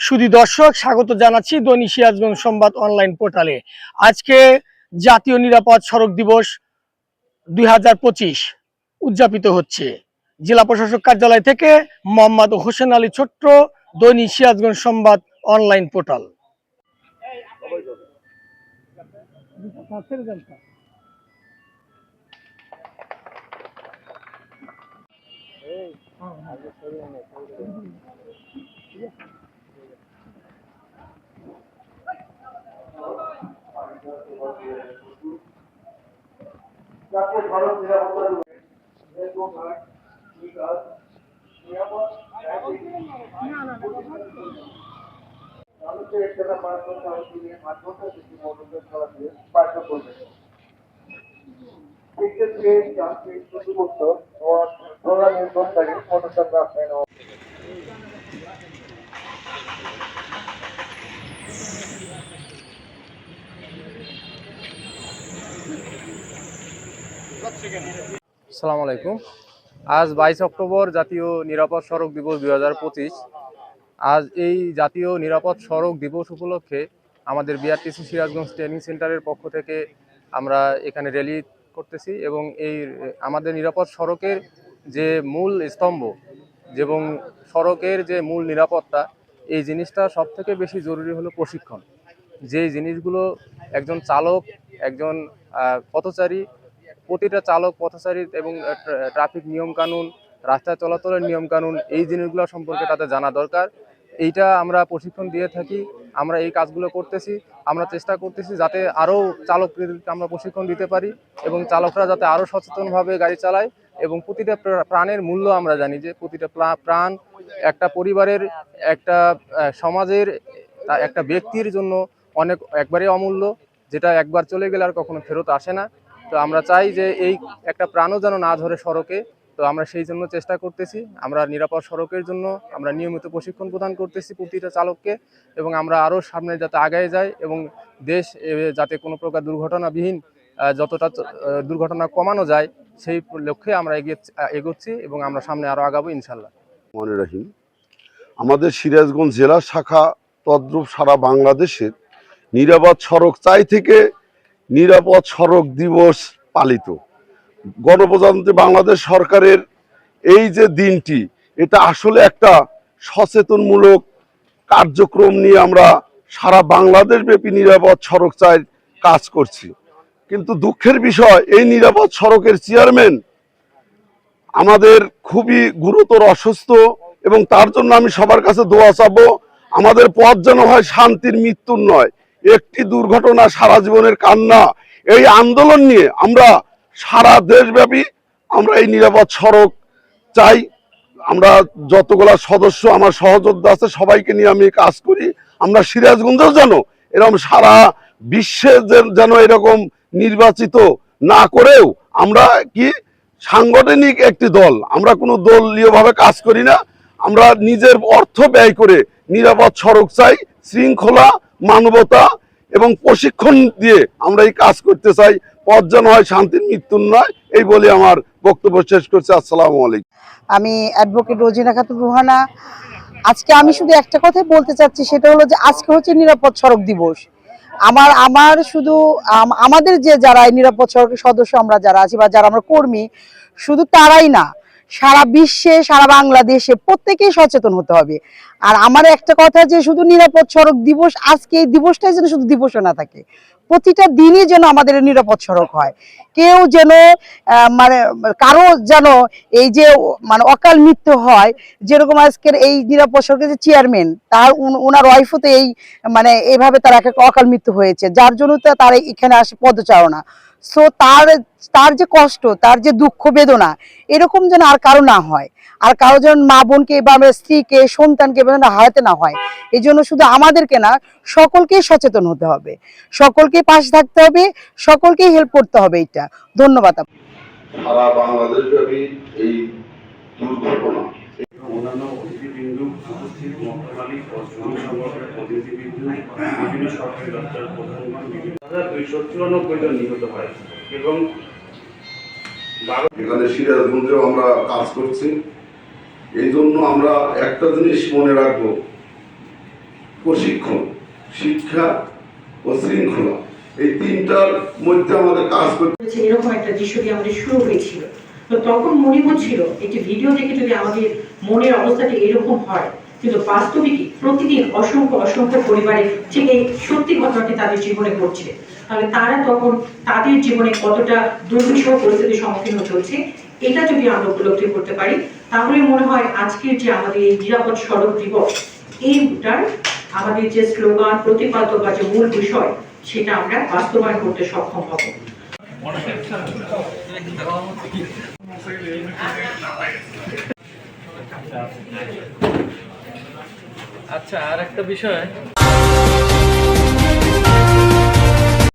শুধু দর্শক, স্বাগত জানাচ্ছি দৈনিক সিরাজগঞ্জ সংবাদ অনলাইন পোর্টালে। আজকে জাতীয় নিরাপদ সড়ক দিবস দুই হাজার পঁচিশ উদযাপিত হচ্ছে। জেলা প্রশাসক কার্যালয় থেকে মোহাম্মদ হোসেন আলী ছোট্ট, দৈনিক সিরাজগঞ্জ সংবাদ অনলাইন পোর্টাল। জাতীয় সড়ক নিরাপত্তা মানুষের সেটা পাঁচ ঘণ্টা অবধি নিয়ে পাঁচ ঘণ্টা বেশি মনোযোগ চালাতে বাধ্য করবে সেক্ষেত্রে যান্ত্রিক শুধুমাত্র প্রধান নির্ভরকারী মনোযোগ রাখবে না আসসালামু আলাইকুম। আজ বাইশ অক্টোবর জাতীয় নিরাপদ সড়ক দিবস দু হাজার পঁচিশ। আজ এই জাতীয় নিরাপদ সড়ক দিবস উপলক্ষে আমাদের বিআরটিসি সিরাজগঞ্জ ট্রেনিং সেন্টারের পক্ষ থেকে আমরা এখানে র্যালি করতেছি এবং এই, আমাদের নিরাপদ সড়কের যে মূল স্তম্ভ এবং সড়কের যে মূল নিরাপত্তা, এই জিনিসটা সব থেকে বেশি জরুরি হলো প্রশিক্ষণ। যে জিনিসগুলো একজন চালক, একজন পথচারী প্রতিটা চালক, পথচারী এবং ট্রাফিক নিয়ম কানুন রাস্তা চলাচলের নিয়ম কানুন এই জিনিসগুলো সম্পর্কে তাদের জানা দরকার। এইটা আমরা প্রশিক্ষণ দিয়ে থাকি, আমরা এই কাজগুলো করতেছি, আমরা চেষ্টা করতেছি যাতে আরও চালকদেরকে আমরা প্রশিক্ষণ দিতে পারি এবং চালকরা যাতে আরও সচেতনভাবে গাড়ি চালায় এবং প্রতিটা প্রাণের মূল্য আমরা জানি যে প্রতিটা প্রাণ একটা পরিবারের, একটা সমাজের একটা ব্যক্তির জন্য অনেক, একবারে অমূল্য, যেটা একবার চলে গেলে আর কখনো ফেরত আসে না। তো আমরা চাই যে এই একটা প্রাণও যেন না ধরে সড়কে। তো আমরা সেই জন্য চেষ্টা করতেছি। আমরা নিরাপদ সড়কের জন্য আমরা নিয়মিত প্রশিক্ষণ প্রদান করতেছি প্রতিটা চালককে এবং আমরা আরও সামনে যাতে আগায় যাই এবং দেশ যাতে কোনো প্রকার দুর্ঘটনাবিহীন যতটা দুর্ঘটনা কমানো যায় সেই লক্ষ্যে আমরা এগিয়ে এগোচ্ছি এবং আমরা সামনে আরও আগাবো ইনশাল্লাহ মনে রাখিন আমাদের সিরাজগঞ্জ জেলা শাখা তদ্রূপ সারা বাংলাদেশের নিরাপদ সড়ক চাই থেকে নিরাপদ সড়ক দিবস পালিত। গণপ্রজাতন্ত্রী বাংলাদেশ সরকারের এই যে দিনটি, এটা আসলে একটা সচেতনমূলক কার্যক্রম নিয়ে আমরা সারা বাংলাদেশ ব্যাপী নিরাপদ সড়ক চাই কাজ করছি। কিন্তু দুঃখের বিষয়, এই নিরাপদ সড়কের চেয়ারম্যান আমাদের খুবই গুরুতর অসুস্থ এবং তার জন্য আমি সবার কাছে দোয়া চাবো, আমাদের পথ যেন হয় শান্তির মৃত্যুর নয়। একটি দুর্ঘটনা সারা জীবনের কান্না। এই আন্দোলন নিয়ে আমরা সারা দেশব্যাপী আমরা এই নিরাপদ সড়ক চাই। আমরা যতগুলা সদস্য, আমার সহযোদ্ধা আছে, সবাইকে নিয়ে আমি কাজ করি। আমরা সিরাজগঞ্জেও যেন এরকম সারা বিশ্বে যেন এরকম নির্বাচিত না করেও আমরা কি সাংগঠনিক একটি দল। আমরা কোনো দলীয়ভাবে কাজ করি না। আমরা নিজের অর্থ ব্যয় করে নিরাপদ সড়ক চাই, শৃঙ্খলা মানবতা এবং প্রশিক্ষণ দিয়ে আমরা এই কাজ করতে চাই। পথ যেন হয় শান্তির, মৃত্যুর নয়, এই বলে আমার বক্তব্য শেষ করছি। আসসালামু আলাইকুম। আমি অ্যাডভোকেট রোজিনা খাতুন রুহানা। আজকে আমি শুধু একটা কথাই বলতে চাচ্ছি, সেটা হলো যে আজকে হচ্ছে নিরাপদ সড়ক দিবস। আমার আমার শুধু আমাদের যে যারা নিরাপদ সড়কের সদস্য আমরা যারা আছি বা যারা আমরা কর্মী, শুধু তারাই না সারা বিশ্বে, সারা বাংলাদেশে প্রত্যেকেই সচেতন হতে হবে। আর আমার একটা কথা যে শুধু নিরাপদ সড়ক দিবস, আজকে এই দিবসটাই যেন শুধু দিবসও না থাকে। প্রতিটা দিনই যেন আমাদের নিরাপদ সড়ক হয়। কেউ যেন মানে কারও যেন এই যে মানে অকাল মৃত্যু হয়, যেরকম আজকের এই নিরাপদ সড়কের যে চেয়ারম্যান, তার ওনার ওয়াইফও তো এই মানে এইভাবে তার এক অকাল মৃত্যু হয়েছে। যার জন্য তার এখানে আসে পদচারণা। সো তার তার যে কষ্ট, তার যে দুঃখ, বেদনা, এরকম যেন আর কারও না হয়। আর কারও যেন মা বোনকে বা আমার স্ত্রীকে, সন্তানকে যেন হারাতে না হয়, এই জন্য শুধু আমাদেরকে না, সকলকেই সচেতন হতে হবে। সকলকে পাশে থাকতে হবে, সকলকেই হেল্প করতে হবে এটা ধন্যবাদ সারা বাংলাদেশ ব্যাপী এই দুর্ঘটনা। অন্যান্য অতিথিবৃন্দ উপস্থিত মক্তব ও শ্রমিক সংগঠনের প্রতিনিধিবৃন্দ বিভিন্ন সরকারি দপ্তরের প্রধানগণ বিভিন্ন হাজার দুইশো চুরানব্বই জন নিহত হয় এবং এখানে সিরাজগঞ্জেও আমরা কাজ করছি। এই জন্য আমরা একটা জিনিস মনে রাখব। প্রশিক্ষণ শিক্ষা ও শৃঙ্খলা। এই তিনটার মধ্যে আমাদের কাজ করতে এরকম একটা দৃশ্য দিয়ে আমাদের শুরু হয়েছিল। তো তখন মনে হচ্ছিল একটি ভিডিও দেখে যদি আমাদের মনের অবস্থাটি এরকম হয়, কিন্তু বাস্তবিকই প্রতিদিন অসংখ্য অসংখ্য পরিবারে ঠিক এই সত্যি ঘটনাটি তাদের জীবনে ঘটছে। তাহলে তারা তখন তাদের জীবনে কতটা দুর্বিষহ পরিস্থিতির সম্মুখীন হচ্ছে, এটা যদি আমরা উপলব্ধি করতে পারি, তাহলে মনে হয় আজকের যে আমাদের এই নিরাপদ সড়ক দিবস এইটার আমাদের যে স্লোগান প্রতিপাদ্য বা যে মূল বিষয়, সেটা আমরা বাস্তবায়ন করতে সক্ষম হব। আচ্ছা আর একটা বিষয়